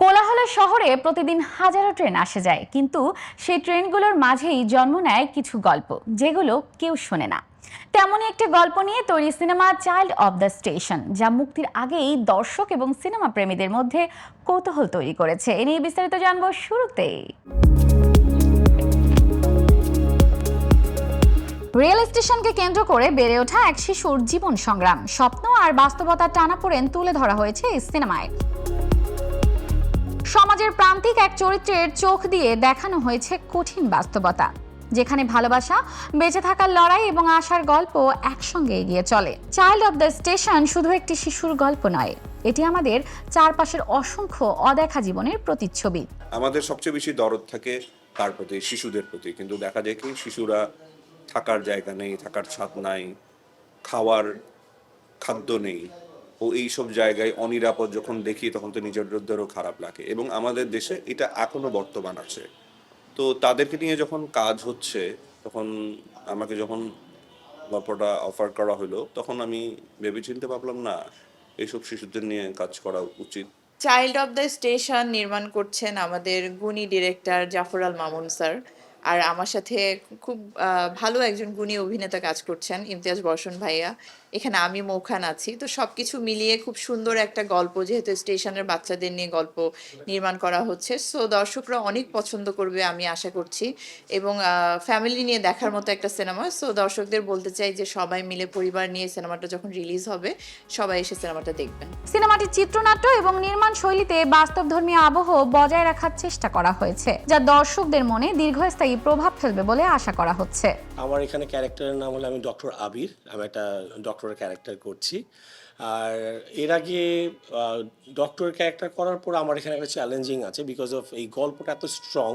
কোলাহলের শহরে প্রতিদিন হাজারো ট্রেন আসে যায়, কিন্তু সেই ট্রেনগুলোর মাঝেই জন্ম নেয় কিছু গল্প, যেগুলো কেউ শোনে না। তেমনই একটি গল্প নিয়ে তৈরি cinema Child of the Station, যা মুক্তির আগেই দর্শক এবং সিনেমা প্রেমীদের মধ্যে কৌতূহল তৈরি করেছে। এ নিয়ে বিস্তারিত জানব শুরুতেই। রেল স্টেশনকে কেন্দ্র করে বেড়ে ওঠা এক শিশুর জীবন সংগ্রাম। স্বপ্ন আর বাস্তবতার টানাপোড়েন তুলে ধরা হয়েছে এই সিনেমায়। সমাজের প্রান্তিক এক চরিত্রের চোখ দিয়ে দেখানো হয়েছে কঠিন বাস্তবতা, যেখানে ভালোবাসা, বেঁচে থাকার লড়াই এবং আশার গল্প একসঙ্গে এগিয়ে চলে। চাইল্ড অব দ্য স্টেশন শুধু একটি শিশুর গল্প নয়, এটি আমাদের চারপাশের অসংখ্য অদেখা জীবনের প্রতিচ্ছবি। আমাদের সবচেয়ে বেশি দরদ থাকে তার প্রতি, শিশুদের প্রতি। কিন্তু দেখা যায় কি, শিশুরা থাকার জায়গা নেই, থাকার ছাদ নাই, খাওয়ার খাদ্য নেই। ও এইসব জায়গায় অনিরাপদ যখন দেখি, তখন তো নিজের নিজেদেরও খারাপ লাগে। এবং আমাদের দেশে এটা এখনও বর্তমান আছে। তো তাদেরকে নিয়ে যখন কাজ হচ্ছে, তখন আমাকে যখন গল্পটা অফার করা হলো, তখন আমি ভেবে চিনতে পারলাম না, এইসব শিশুদের নিয়ে কাজ করা উচিত। চাইল্ড অফ দ্য স্টেশন নির্মাণ করছেন আমাদের গুণী ডিরেক্টর জাফর আল মামুন স্যার আর আমার সাথে খুব ভালো একজন গুণী অভিনেতা কাজ করছেন, ইমতিয়াজ বর্ষণ ভাইয়া। এখানে আমি মৌখান আছি। তো সবকিছু মিলিয়ে খুব সুন্দর একটা গল্প যেহেতু স্টেশনের বাচ্চাদের নিয়ে গল্প নির্মাণ করা হচ্ছে। সো দর্শকরা অনেক পছন্দ করবে আমি আশা করছি। এবং ফ্যামিলি নিয়ে দেখার মতো একটা সিনেমা সো দর্শকদের বলতে চাই যে সবাই মিলে পরিবার নিয়ে সিনেমাটা যখন রিলিজ হবে সবাই এসে সিনেমাটা দেখবেন। সিনেমাটির চিত্রনাট্য এবং নির্মাণ শৈলীতে বাস্তবধর্মী আবহ বজায় রাখার চেষ্টা করা হয়েছে যা দর্শকদের মনে দীর্ঘস্থায়ী প্রভাব ফেলবে বলে আশা করা হচ্ছে। আমার এখানে ক্যারেক্টারের নাম হলো আমি ডক্টর আবির। আমি একটা ডক্টরের ক্যারেক্টার করছি। আর এর আগে ডক্টরের ক্যারেক্টার করার পর আমার এখানে একটা চ্যালেঞ্জিং আছে বিকজ অফ এই গল্পটা এত স্ট্রং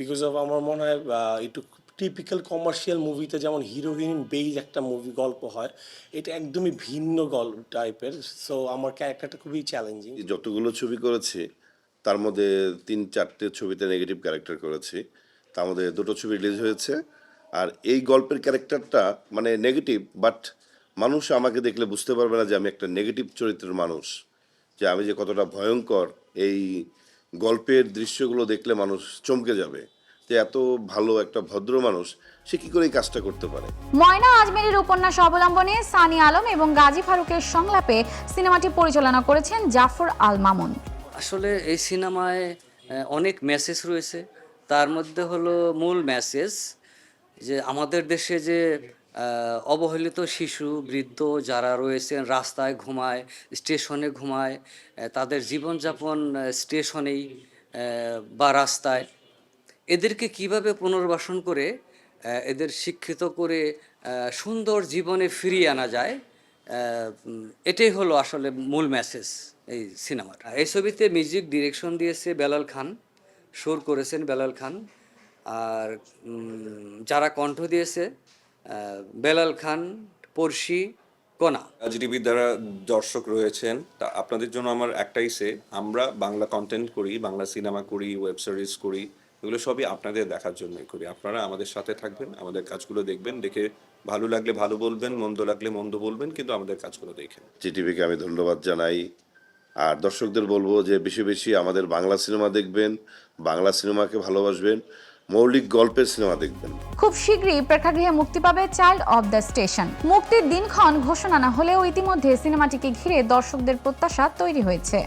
বিকজ অফ আমার মনে হয় একটু টিপিক্যাল কমার্শিয়াল মুভিতে যেমন হিরো হিরোইন বেইজ একটা মুভি গল্প হয়, এটা একদমই ভিন্ন গল্প টাইপের সো আমার ক্যারেক্টারটা খুবই চ্যালেঞ্জিং যতগুলো ছবি করেছি, তার মধ্যে তিন চারটে ছবিতে নেগেটিভ ক্যারেক্টার করেছি। তার মধ্যে দুটো ছবি রিলিজ হয়েছে। আর এই গল্পের ক্যারেক্টারটা মানে নেগেটিভ বাট মানুষ আমাকে দেখলে বুঝতে পারবে না যে আমি একটা নেগেটিভ চরিত্রের মানুষ যে আমি যে কতটা ভয়ঙ্কর এই গল্পের দৃশ্যগুলো দেখলে মানুষ চমকে যাবে। যে এত ভালো একটা ভদ্র মানুষ সে কী করে এই কাজটা করতে পারে? ময়না আজমেরির উপন্যাস অবলম্বনে সানি আলম এবং গাজী ফারুকের সংলাপে সিনেমাটি পরিচালনা করেছেন জাফর আল মামুন। আসলে এই সিনেমায় অনেক মেসেজ রয়েছে। তার মধ্যে হলো মূল মেসেজ যে আমাদের দেশে যে অবহেলিত শিশু, বৃদ্ধ যারা রয়েছেন রাস্তায় ঘুমায়, স্টেশনে ঘুমায় তাদের জীবনযাপন স্টেশনেই বা রাস্তায়, এদেরকে কীভাবে পুনর্বাসন করে এদের শিক্ষিত করে সুন্দর জীবনে ফিরিয়ে আনা যায় এটাই হলো আসলে মূল মেসেজ এই সিনেমার এই ছবিতে মিউজিক ডিরেকশন দিয়েছে বেলাল খান, সুর করেছেন বেলাল খান, আর যারা কণ্ঠ দিয়েছে বেলাল খান পড়শি কোনা টিভির দ্বারা দর্শক রয়েছেন তা আপনাদের জন্য আমার একটাই সে আমরা বাংলা কন্টেন্ট করি বাংলা সিনেমা করি ওয়েব সিরিজ করি এগুলো সবই আপনাদের দেখার জন্যই করি। আপনারা আমাদের সাথে থাকবেন আমাদের কাজগুলো দেখবেন দেখে ভালো লাগলে ভালো বলবেন মন্দ লাগলে মন্দ বলবেন কিন্তু আমাদের কাজগুলো দেখেন। জিটিভিকে আমি ধন্যবাদ জানাই। আর দর্শকদের বলব যে বেশি বেশি আমাদের বাংলা সিনেমা দেখবেন বাংলা সিনেমাকে ভালোবাসবেন। মৌলিক গল্পের সিনেমা দেখবেন। খুব শীঘ্রই প্রেক্ষাগৃহে মুক্তি পাবে চাইল্ড অব দ্য স্টেশন। মুক্তির দিনক্ষণ ঘোষণা না হলেও ইতিমধ্যে সিনেমাটিকে ঘিরে দর্শকদের প্রত্যাশা তৈরি হয়েছে।